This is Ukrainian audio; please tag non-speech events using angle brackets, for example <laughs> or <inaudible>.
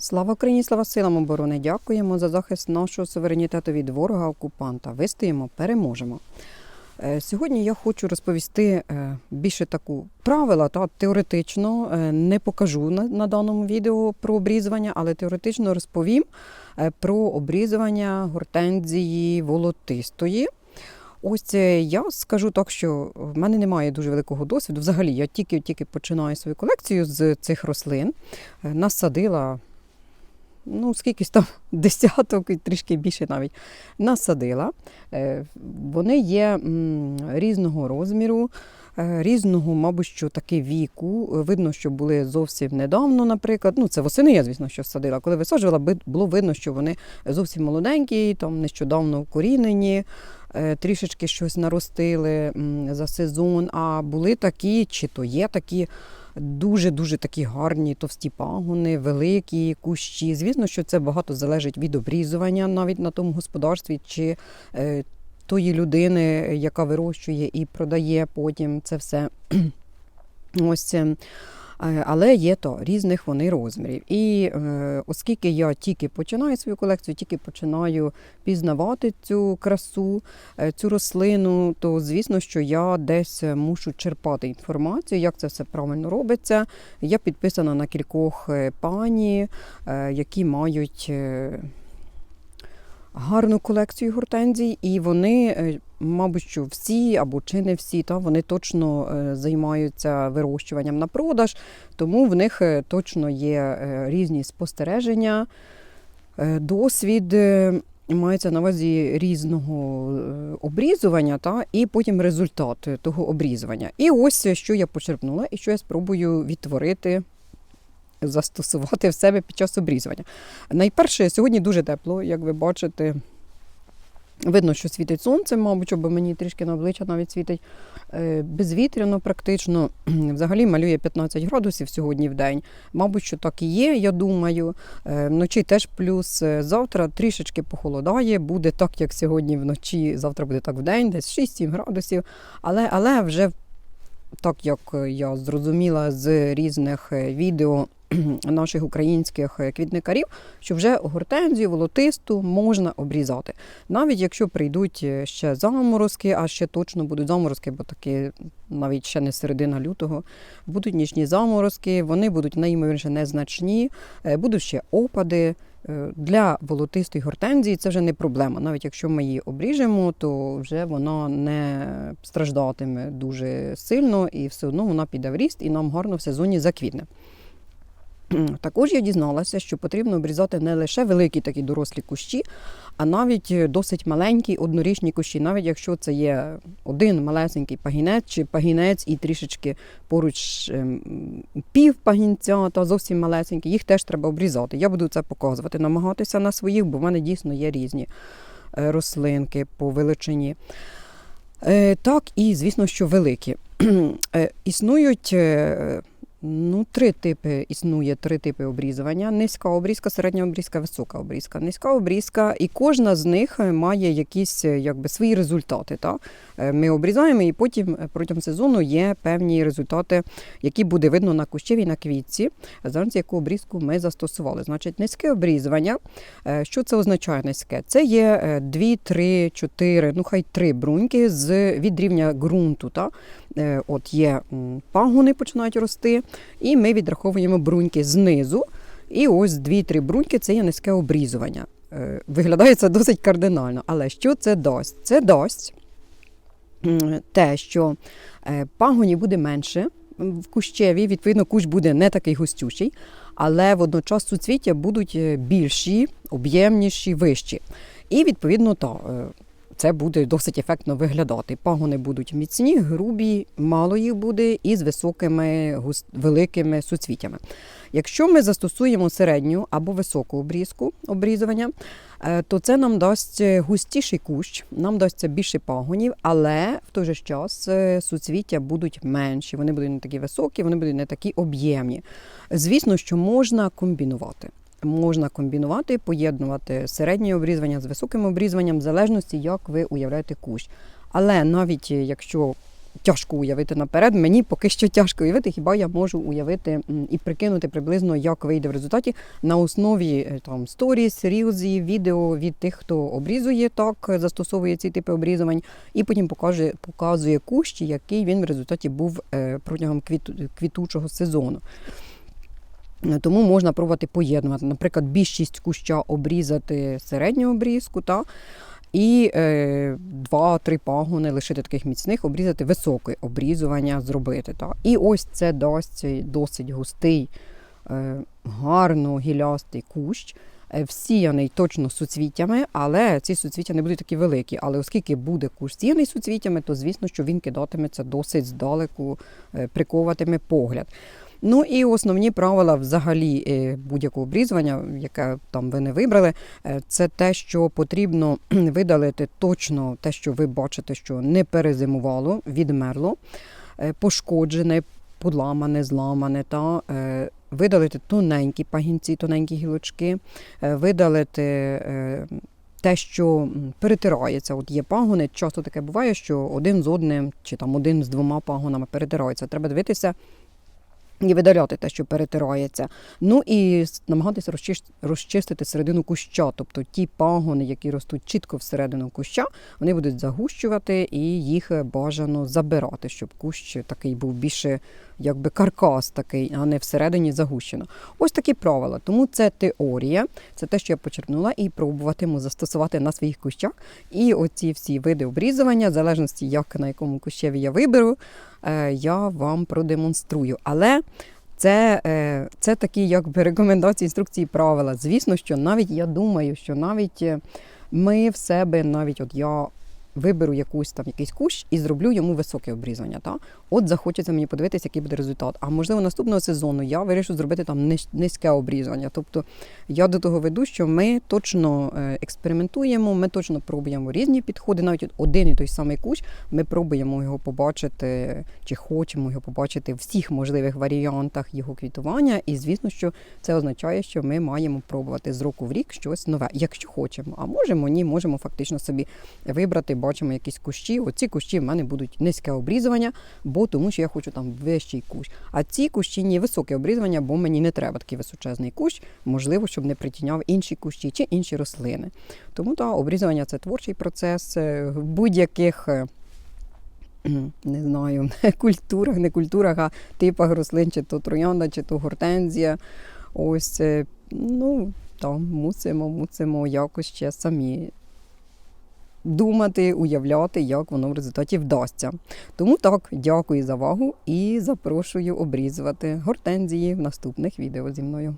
Слава Україні, слава силам оборони! Дякуємо за захист нашого суверенітету від ворога окупанта. Вистоїмо, переможемо. Е, Сьогодні я хочу розповісти е, більше таку правила, та теоретично е, не покажу на, на даному відео про обрізування, але теоретично розповім про обрізування гортензії волотистої. Ось я скажу так, що в мене немає дуже великого досвіду. Взагалі, я тільки-тільки починаю свою колекцію з цих рослин. Насадила, ну, скількись там <laughs> десяток і трішки більше навіть насадила. Е, Вони є різного розміру. е, Різного, мабуть, що таки віку. Видно, що були зовсім недавно, наприклад. Ну, це восени я, звісно, що садила. Коли висаджувала, було видно, що вони зовсім молоденькі, там нещодавно вкорінені, е, трішечки щось наростили за сезон. А були такі, чи то є такі дуже-дуже такі гарні товсті пагони, великі кущі. Звісно, що це багато залежить від обрізування навіть на тому господарстві, чи е, тої людини, яка вирощує і продає потім це все. <clears throat> Ось Але є то різних вони розмірів. І е, оскільки я тільки починаю свою колекцію, тільки починаю пізнавати цю красу, е, цю рослину, то звісно, що я десь мушу черпати інформацію, як це все правильно робиться. Я підписана на кількох е, пані, е, які мають. Гарну колекцію гортензій, і вони, е, мабуть, що всі або чи не всі, та вони точно е, займаються вирощуванням на продаж, тому в них е, точно є різні спостереження, досвід. Мається на увазі різного обрізування, та, і потім результат того обрізування. І ось що я почерпнула, і що я спробую відтворити, застосувати в себе під час обрізування. Найперше, сьогодні дуже тепло, як ви бачите. Видно, що світить сонце, мабуть, бо мені трішки на обличчя навіть світить Е, безвітряно практично. <clears throat> Взагалі малює 15 градусів сьогодні в день. Мабуть, що так і є, я думаю. Е, Вночі теж плюс. Е, Завтра трішечки похолодає, буде так, як сьогодні вночі, завтра буде так в день, десь 6-7 градусів. Але, але вже так як я зрозуміла з різних відео <clears throat> наших українських е, квітникарів, що вже гортензію волотисту можна обрізати. Навіть якщо прийдуть е, ще заморозки, а ще точно будуть заморозки, бо таки навіть ще не середина лютого, будуть нічні заморозки, вони будуть найімовірніше незначні, е, будуть ще опади. Для волотистої гортензії це вже не проблема. Навіть якщо ми її обріжемо, то вже вона не страждатиме дуже сильно і все одно вона піде в ріст і нам гарно в сезоні заквітне. Також я дізналася, що потрібно обрізати не лише великі такі дорослі кущі, а навіть досить маленькі однорічні кущі, навіть якщо це є один малесенький пагінець чи пагінець і трішечки поруч ем, пів пагінця та зовсім малесенькі, їх теж треба обрізати. Я буду це показувати, намагатися на своїх, бо в мене дійсно є різні е, рослинки по величині. Е, Так, і звісно, що великі. <clears throat> Е, Існують. Ну, три типи існує три типи обрізування: низька обрізка, середня обрізка, висока обрізка. Низька обрізка, і кожна з них е, має якісь е, якби свої результати. Та? Е, Ми обрізаємо, і потім протягом сезону є певні результати, які буде видно на кущеві на квітці, залежно яку обрізку ми застосували. Значить, низьке обрізування. Що це означає низьке? Це є 2, 3, 4, ну хай 3 бруньки з від рівня ґрунту. Та? От є пагони починають рости, і ми відраховуємо бруньки знизу. І ось дві-три бруньки це є низьке обрізування. Е, Виглядає це досить кардинально. Але що це дасть? Це дасть те, що е, пагонів буде менше в кущеві, відповідно, кущ буде не такий густючий, але водночас суцвіття будуть е, більші, об'ємніші, вищі. І відповідно, е, це буде досить ефектно виглядати. Пагони будуть міцні, грубі, мало їх буде і з високими гус- великими суцвіттями. Якщо ми застосуємо середню або високу обрізку обрізування, е, то це нам дасть густіший кущ, нам дасть більше пагонів, але в той же час е, суцвіття будуть менші, вони будуть не такі високі, вони будуть не такі об'ємні. Звісно, що можна комбінувати. Можна комбінувати, поєднувати середнє обрізування з високим обрізуванням, в залежності, як ви уявляєте кущ. Але навіть е, якщо тяжко уявити наперед. Мені поки що тяжко уявити, хіба я можу уявити і прикинути приблизно, як вийде в результаті на основі е, там сторіс, рілзів, відео від тих, хто обрізує так, застосовує ці типи обрізувань, і потім покаже, показує кущ, який він в результаті був е, протягом квіту, квітучого сезону. Тому можна пробувати поєднувати. Наприклад, більшість куща обрізати середню обрізку, та, і е, два-три пагони лишити таких міцних, обрізати високе обрізування зробити. Та. І ось це дасть досить густий, е, гарно гілястий кущ. е, Всіяний точно суцвіттями, але ці суцвіття не будуть такі великі. Але оскільки буде кущ сіяний суцвіттями, то звісно, що він кидатиметься досить здалеку, е, приковуватиме погляд. Ну і основні правила взагалі е, будь-якого обрізування, яке там ви не вибрали, е, це те, що потрібно видалити точно те, що ви бачите, що не перезимувало, відмерло, е, пошкоджене, подламане, зламане, та видалити тоненькі пагінці, тоненькі гілочки, видалити. Те, що перетирається, от є пагони, часто таке буває, що один з одним чи там один з двома пагонами перетирається. Треба дивитися, і видаляти те, що перетирається. Ну і намагатися розчистити середину куща, тобто ті пагони, які ростуть чітко всередину куща, вони будуть загущувати і їх е, бажано забирати, щоб кущ такий був більше якби каркас такий, а не всередині загущено. Ось такі правила. Тому це теорія, це те, що я почерпнула, і пробуватиму застосувати на своїх кущах. І оці всі види обрізування, в залежності, як на якому кущеві я виберу, я вам продемонструю. Але це, е, це такі якби рекомендації, інструкції, правила. Звісно, що навіть я думаю, що навіть е, ми в себе, навіть от я виберу якусь там якийсь кущ і зроблю йому високе обрізання. Та? От захочеться мені подивитися, який буде результат. А можливо, наступного сезону я вирішу зробити там низьке обрізання. Тобто я до того веду, що ми точно е, експериментуємо, ми точно пробуємо різні підходи. Навіть один і той самий кущ, ми пробуємо його побачити, чи хочемо його побачити в всіх можливих варіантах його квітування. І звісно, що це означає, що ми маємо пробувати з року в рік щось нове, якщо хочемо. А можемо, ні, можемо фактично собі вибрати, бачимо якісь кущі. Оці кущі в мене будуть низьке обрізування, бо тому що я хочу там вищий кущ. А ці кущі ні високе обрізування, бо мені не треба такий височезний кущ, можливо, щоб не притіняв інші кущі чи інші рослини. Тому та обрізування це творчий процес е, будь-яких. е, <clears throat> Не знаю, <laughs> культурах, не культурах, а типах рослин, чи то троянда, чи то гортензія. Ось, е, ну, там мусимо, мусимо якось ще самі думати, уявляти, як воно в результаті вдасться. Тому так, дякую за увагу і запрошую обрізувати гортензії в наступних відео зі мною.